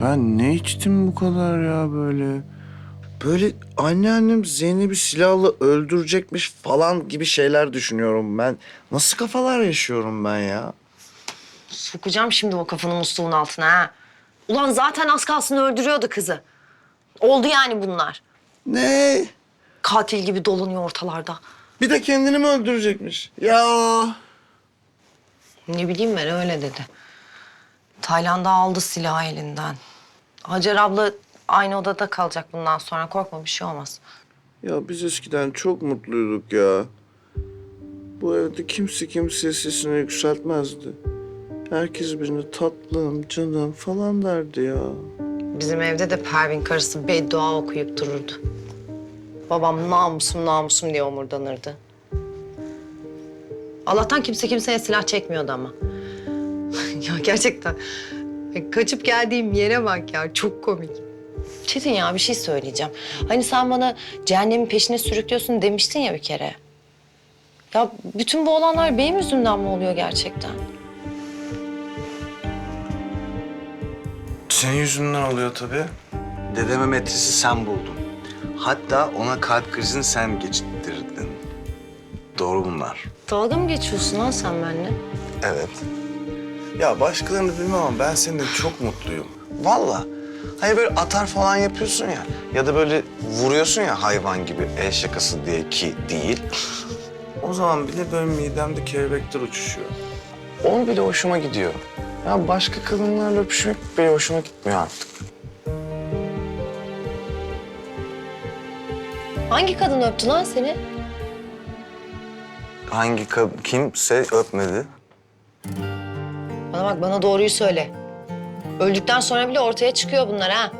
Ben ne içtim bu kadar ya böyle? Böyle anneannem Zeynep'i silahla öldürecekmiş falan gibi şeyler düşünüyorum ben. Nasıl kafalar yaşıyorum ben ya? Sokacağım şimdi o kafanı musluğun altına ha. Ulan zaten az kalsın öldürüyordu kızı. Oldu yani bunlar. Ne? Katil gibi dolanıyor ortalarda. Bir de kendini mi öldürecekmiş? Ya. Ne bileyim ben öyle dedi. Tayland'a aldı silahı elinden. Hacer abla aynı odada kalacak bundan sonra. Korkma bir şey olmaz. Ya biz eskiden çok mutluyduk ya. Bu evde kimse kimseye sesini yükseltmezdi. Herkes birine tatlım, canım falan derdi ya. Bizim evde de Pervin karısı beddua okuyup dururdu. Babam namusum namusum diye omurdanırdı. Allah'tan kimse kimseye silah çekmiyordu ama. ya gerçekten kaçıp geldiğim yere bak ya çok komik. Çetin ya bir şey söyleyeceğim. Hani sen bana cehennemin peşine sürüklüyorsun demiştin ya bir kere. Ya bütün bu olanlar benim yüzümden mi oluyor gerçekten? Senin yüzünden oluyor tabii. Dedeme metresi sen buldun. Hatta ona kalp krizini sen geçirttirdin. Doğru bunlar. Dalga mı geçiyorsun lan sen benimle? Evet. Ya başkalarını bilmem ama ben seninle çok mutluyum. Vallahi. Hani böyle atar falan yapıyorsun ya. Ya da böyle vuruyorsun ya hayvan gibi el şakası diye ki değil. O zaman bile böyle midemde kelebekler uçuşuyor. Onun bile hoşuma gidiyor. Ya başka kadınlarla öpüşmek bile hoşuma gitmiyor artık. Hangi kadın öptü lan seni? Hangi kadın kimse öpmedi. Bana bak bana doğruyu söyle. Öldükten sonra bile ortaya çıkıyor bunlar ha.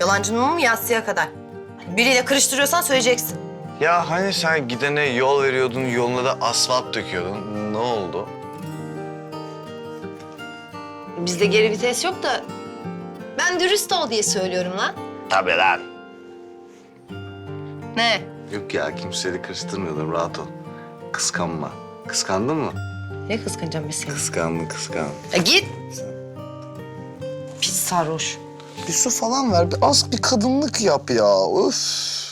Yalancının mı yatsıya kadar? Biriyle karıştırıyorsan söyleyeceksin. Ya hani sen gidene yol veriyordun, yoluna da asfalt döküyordun. Ne oldu? Bizde geri vites yok da ben dürüst ol diye söylüyorum lan. Tabii lan. Ne? Yok ya kimseyi karıştırmıyordum rahat ol. Kıskanma. Kıskandın mı? Ne kıskanacağım ben seni? Kıskandın kıskan. E git. Pis sarhoş. Bir su falan ver. Bir az bir kadınlık yap ya. Öf.